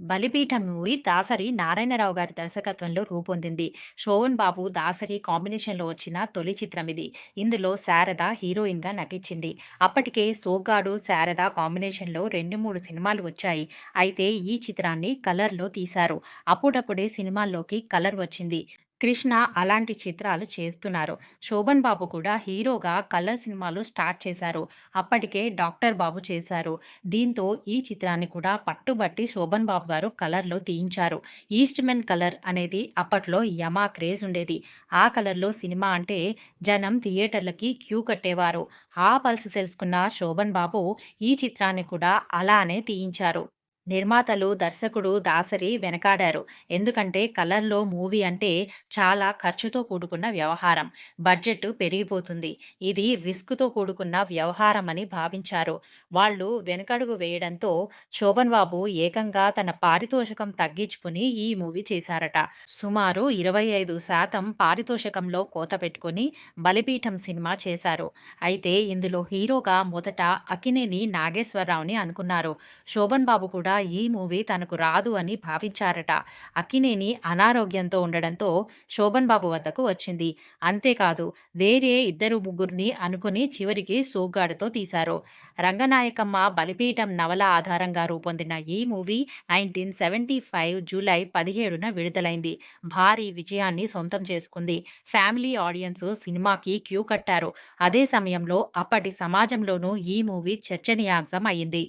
బలిపీఠం మూవీ దాసరి నారాయణరావు గారి దర్శకత్వంలో రూపొందింది. శోభన్ బాబు, దాసరి కాంబినేషన్‌లో వచ్చిన తొలి చిత్రం ఇది. ఇందులో శారద హీరోయిన్‌గా నటించింది. అప్పటికే సోగాడు 'శారద' కాంబినేషన్‌లో రెండు మూడు సినిమాలు వచ్చాయి. అయితే ఈ చిత్రాన్ని కలర్‌లో తీశారు. అప్పుడప్పుడే సినిమాల్లోకి కలర్ వచ్చింది. కృష్ణ అలాంటి చిత్రాలు చేస్తున్నారు. శోభన్ బాబు కూడా హీరోగా కలర్ సినిమాలు స్టార్ట్ చేశారు. అప్పటికే 'డాక్టర్ బాబు' చేశారు. దీంతో ఈ చిత్రాన్ని కూడా పట్టుబట్టి శోభన్ బాబు గారు కలర్‌లో తీయించారు. 'ఈస్ట్‌మెన్ కలర్' అనేది అప్పట్లో యమా క్రేజ్ ఉండేది. ఆ కలర్‌లో సినిమా అంటే జనం థియేటర్లకి క్యూ కట్టేవారు. ఆ పల్స్ తెలుసుకున్న శోభన్ బాబు ఈ చిత్రాన్ని కూడా అలానే తీయించారు. నిర్మాతలు, దర్శకుడు దాసరి వెనకాడారు. ఎందుకంటే కలర్‌లో మూవీ అంటే చాలా ఖర్చుతో కూడుకున్న వ్యవహారం. బడ్జెట్ పెరిగిపోతుంది. ఇది రిస్క్‌తో కూడుకున్న వ్యవహారం అని భావించారు. వాళ్ళు వెనకడుగు వేయడంతో శోభన్ బాబు ఏకంగా తన పారితోషికం తగ్గించుకుని ఈ మూవీ చేశారట. సుమారు 25% పారితోషికంలో కోత పెట్టుకుని 'బలిపీఠం' సినిమా చేశారు. అయితే ఇందులో హీరోగా మొదట అక్కినేని నాగేశ్వరరావుని అనుకున్నారు. శోభన్ బాబు కూడా ఈ మూవీ తనకు రాదు అని భావించారట. అక్కినేని అనారోగ్యంతో ఉండడంతో శోభన్ బాబు వద్దకు వచ్చింది. అంతేకాదు వేరే ఇద్దరు ముగ్గురిని అనుకుని చివరికి 'సోగ్గాడు'తో తీశారు. రంగనాయకమ్మ బలిపీఠం నవల ఆధారంగా రూపొందిన ఈ మూవీ 1975 జూలై 17న విడుదలైంది. భారీ విజయాన్ని సొంతం చేసుకుంది. ఫ్యామిలీ ఆడియన్స్ సినిమాకి క్యూ కట్టారు. అదే సమయంలో అప్పటి సమాజంలోనూ ఈ మూవీ చర్చనీయాంశం అయింది.